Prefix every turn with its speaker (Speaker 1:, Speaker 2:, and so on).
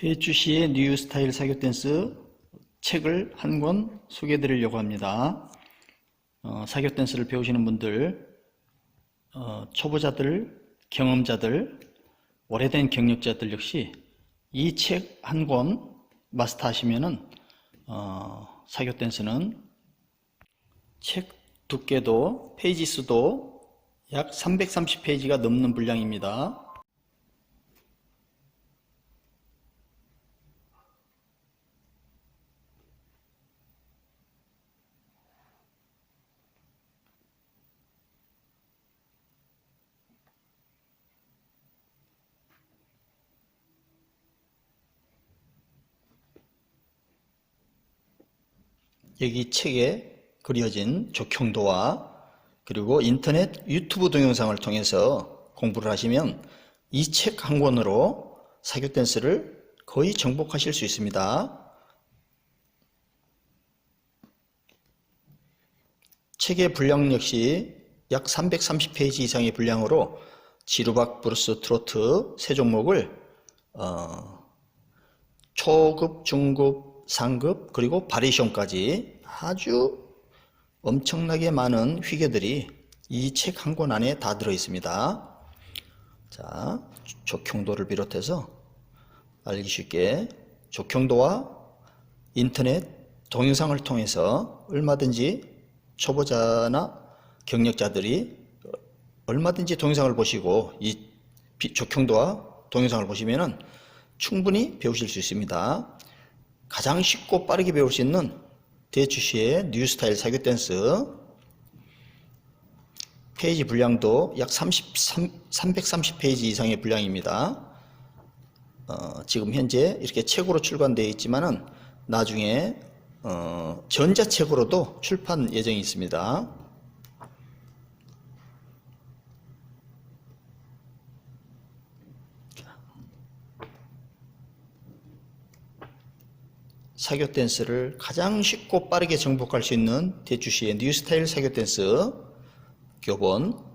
Speaker 1: 대주시의 뉴 스타일 사교 댄스 책을 한 권 소개해 드리려고 합니다. 어, 사교 댄스를 배우시는 분들, 어, 초보자들, 경험자들, 오래된 경력자들 역시 이 책 한 권 마스터 하시면은 어, 사교 댄스는 책 두께도 페이지 수도 약 330페이지가 넘는 분량입니다. 여기 책에 그려진 적형도와 그리고 인터넷 유튜브 동영상을 통해서 공부를 하시면 이 책 한 권으로 사교 댄스를 거의 정복하실 수 있습니다. 책의 분량 역시 약 330페이지 이상의 분량으로 지루박, 브루스, 트로트 세 종목을 어, 초급, 중급, 상급 그리고 바리에이션까지 아주 엄청나게 많은 휘게들이 이 책 한 권 안에 다 들어 있습니다. 자, 적형도를 비롯해서 알기 쉽게 적형도와 인터넷 동영상을 통해서 얼마든지 초보자나 경력자들이 얼마든지 동영상을 보시고 이 비- 적형도와 동영상을 보시면은 충분히 배우실 수 있습니다. 가장 쉽고 빠르게 배울 수 있는 대추시의 뉴스타일 사교 댄스 페이지 분량도 약 33, 330페이지 이상의 분량입니다. 어, 지금 현재 이렇게 책으로 출간되어 있지만은 나중에 어, 전자책으로도 출판 예정이 있습니다. 사교 댄스를 가장 쉽고 빠르게 정복할 수 있는 대주시의 뉴스타일 사교 댄스 교본